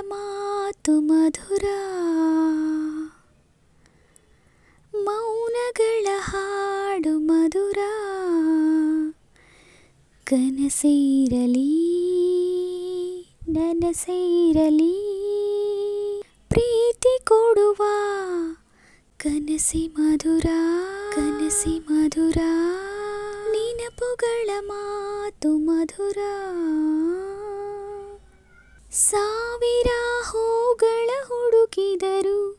ಮಾತು ಮಧುರ. ಮೌನಗಳ ಹಾಡು ಮಧುರ. ಕನಸೇರಲಿ, ನನಸೇರಲಿ. ಪ್ರೀತಿ ಕೊಡುವ ಕನಸಿ ಮಧುರ. ಕನಸಿ ಮಧುರ. ನೆನಪುಗಳ ಮಾತು ಮಧುರ. ಸಾವಿರ ಹೂಗಳ ಹುಡುಕಿದರು.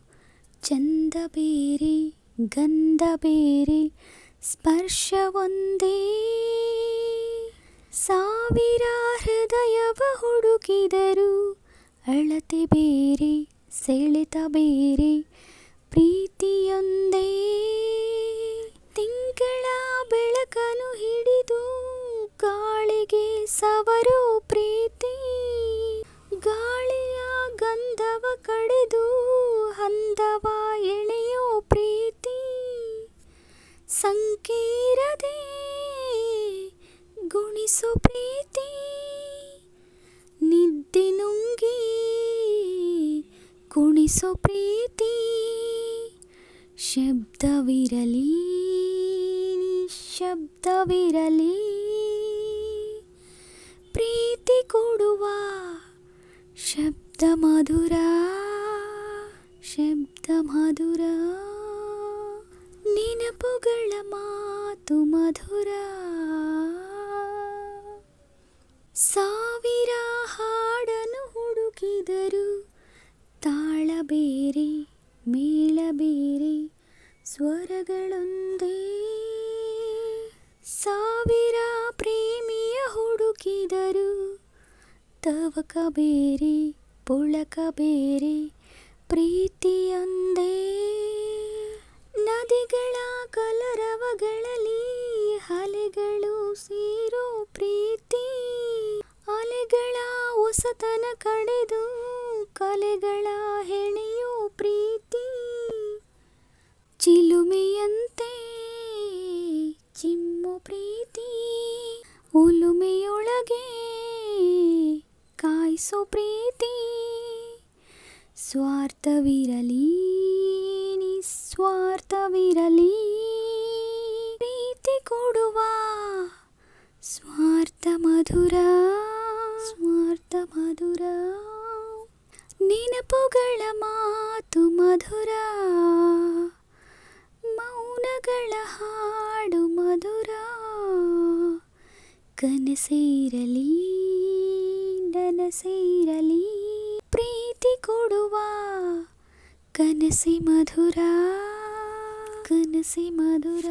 ಚಂದ ಬೇರೆ, ಗಂಧ ಬೇರೆ, ಸ್ಪರ್ಶ ಒಂದೇ. ಸಾವಿರ ಹೃದಯವ ಹುಡುಕಿದರು. ಅಳತೆ ಬೇರೆ, ಸೆಳೆತ ಬೇರೆ, ಪ್ರೀತಿಯೊಂದೇ. ತಿಂಗಳ ಬೆಳಕನ್ನು ಹಿಡಿದು, ಕಾಳಿಗೆ ಸವರು ಗುಣಿಸು ಪ್ರೀತಿ ನಿದ್ದೆ ನುಂಗಿ ಕುಣಿಸು ಪ್ರೀತಿ ಶಬ್ದವಿರಲಿ ಶಬ್ದವಿರಲಿ. ಪ್ರೀತಿ ಕೊಡುವ ಶಬ್ದ ಮಧುರ ಶಬ್ದ ಮಧುರ. ನೆನಪುಗಳ ಮಾತು ಮಧುರ. ಸಾವಿರ ಹಾಡನ್ನು ಹುಡುಕಿದರು. ತಾಳ ಬೇರೆ, ಮೇಳ ಬೇರೆ, ಸ್ವರಗಳೊಂದೇ. ಸಾವಿರ ಪ್ರೇಮಿಯ ಹುಡುಕಿದರು. ತವಕ ಬೇರೆ, ಪುಳಕ ಬೇರೆ, ಪ್ರೀತಿಯೊಂದೇ. ನದಿಗಳ ಕಲರವಗಳಲ್ಲಿ ಹಲೆಗಳು ಸೇರೋ ಪ್ರೀತಿ. ಹೊಸತನ ಕಡೆದು ಕಲೆಗಳ ಹೆಣೆಯೋ ಪ್ರೀತಿ ಚಿಲುಮೆಯಂತೆ ಚಿಮ್ಮು ಪ್ರೀತಿ ಉಲುಮೆಯೊಳಗೆ ಕಾಯಿಸೋ ಪ್ರೀತಿ ಸ್ವಾರ್ಥವಿರಲಿ ನಿಸ್ವಾರ್ಥವಿರಲಿ ನೆನಪುಗಳ ಮಾತು ಮಧುರ ಮೌನಗಳ ಹಾಡು ಮಧುರ. ಕನಸೇರಲಿ ನನಸೇರಲಿ ಪ್ರೀತಿ ಕೊಡುವ ಕನಸಿ ಮಧುರ ಕನಸಿ ಮಧುರ.